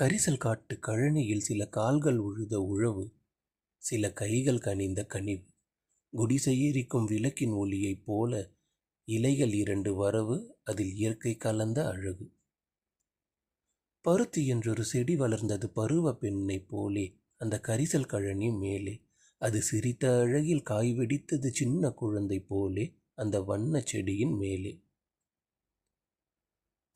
கரிசல் காட்டு கழனியில் சில கால்கள் உழுத உழவு சில கைகள் கனிந்த கனிவு குடிசையேறிக்கும் விளக்கின் ஒளியைப் போல இலைகள் இரண்டு வரவு அதில் இயற்கை கலந்த அழகு. பருத்தி என்றொரு செடி வளர்ந்தது பருவ பெண்ணைப் போலே அந்த கரிசல் கழனி மேலே. அது சிரித்த அழகில் காய் வெடித்தது சின்ன குழந்தை போலே அந்த வண்ணச் செடியின் மேலே.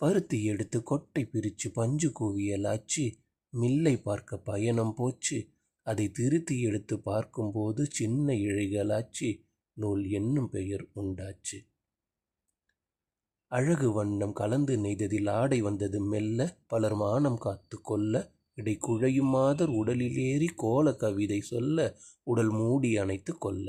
பருத்தி எடுத்து கொட்டை பிரித்து பஞ்சு குவியலாச்சு மில்லை பார்க்க பயணம் போச்சு. அதை திருத்தி எடுத்து பார்க்கும்போது சின்ன இழைகளாச்சு நூல் என்னும் பெயர் உண்டாச்சு. அழகு வண்ணம் கலந்து நெய்ததில் ஆடை வந்தது மெல்ல பலர் மானம் காத்து கொள்ள இடை குழையும் மாதர் உடலிலேறி கோல கவிதை சொல்ல உடல் மூடி அணைத்து கொள்ள.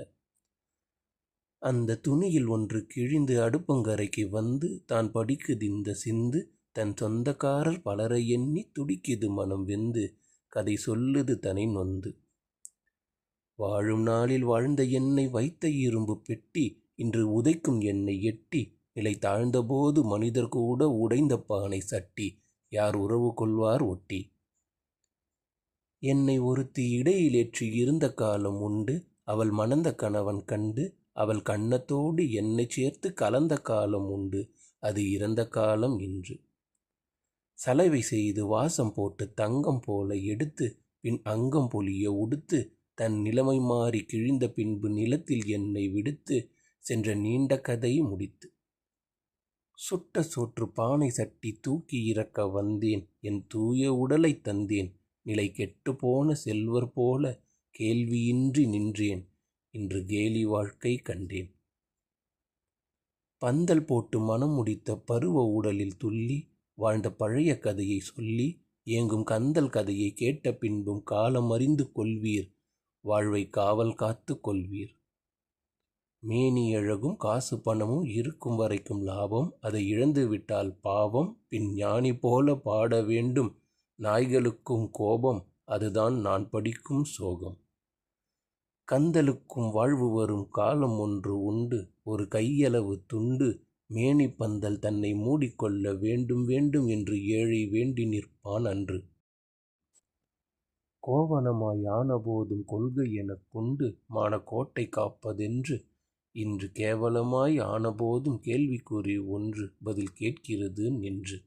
அந்த துணியில் ஒன்று கிழிந்து அடுப்பங்கரைக்கு வந்து தான் படிக்குது இந்த சிந்து. தன் சொந்தக்காரர் பலரை எண்ணி துடிக்குது மனம் வெந்து. கதை சொல்லுது தனை நொந்து. வாழும் நாளில் வாழ்ந்த என்னை வைத்த இரும்பு பெட்டி. இன்று உதைக்கும் என்னை எட்டி. நிலை தாழ்ந்தபோது மனிதர் கூட உடைந்த பானை சட்டி. யார் உறவு கொள்வார் ஒட்டி. என்னை ஒருத்தி இடையிலேற்றி இருந்த காலம் உண்டு. அவள் மணந்த கணவன் கண்டு அவள் கண்ணத்தோடு என்னை சேர்த்து கலந்த காலம் உண்டு அது இறந்த காலம் இன்று. சலவை செய்து வாசம் போட்டு தங்கம் போல எடுத்து பின் அங்கம் பொலிய உடுத்து தன் நிலைமை மாறி கிழிந்த பின்பு நிலத்தில் என்னை விடுத்து சென்ற நீண்ட கதை முடித்து. சுட்ட சோற்று பானை சட்டி தூக்கி இறக்க வந்தேன் என் தூய உடலை தந்தேன் நிலை கெட்டு போன செல்வர் போல கேள்வியின்றி நின்றேன். இன்று கேலி வாழ்க்கை கண்டேன். பந்தல் போட்டு மனம் முடித்த பருவ உடலில் துள்ளி வாழ்ந்த பழைய கதையை சொல்லி ஏங்கும் கந்தல் கதையை கேட்ட பின்பும் காலம் அறிந்து கொள்வீர் வாழ்வை காவல் காத்து கொள்வீர். மேனி அழகும் காசு பணமும் இருக்கும் வரைக்கும் லாபம் அதை இழந்து விட்டால் பாவம் பின் ஞானி போல பாட வேண்டும் நாய்களுக்கும் கோபம் அதுதான் நான் படிக்கும் சோகம். கந்தலுக்கும் வாழ்வு வரும் காலம் ஒன்று உண்டு. ஒரு கையளவு துண்டு மேனி பந்தல் தன்னை மூடிக்கொள்ள வேண்டும் வேண்டும் என்று ஏழை வேண்டி நிற்பான் அன்று. கோவணமாய் ஆனபோதும் கொள்கை எனக் கொண்டு மானக்கோட்டை காப்பதென்று. இன்று கேவலமாய் ஆனபோதும் கேள்விக்குறி ஒன்று பதில் கேட்கிறது நின்று.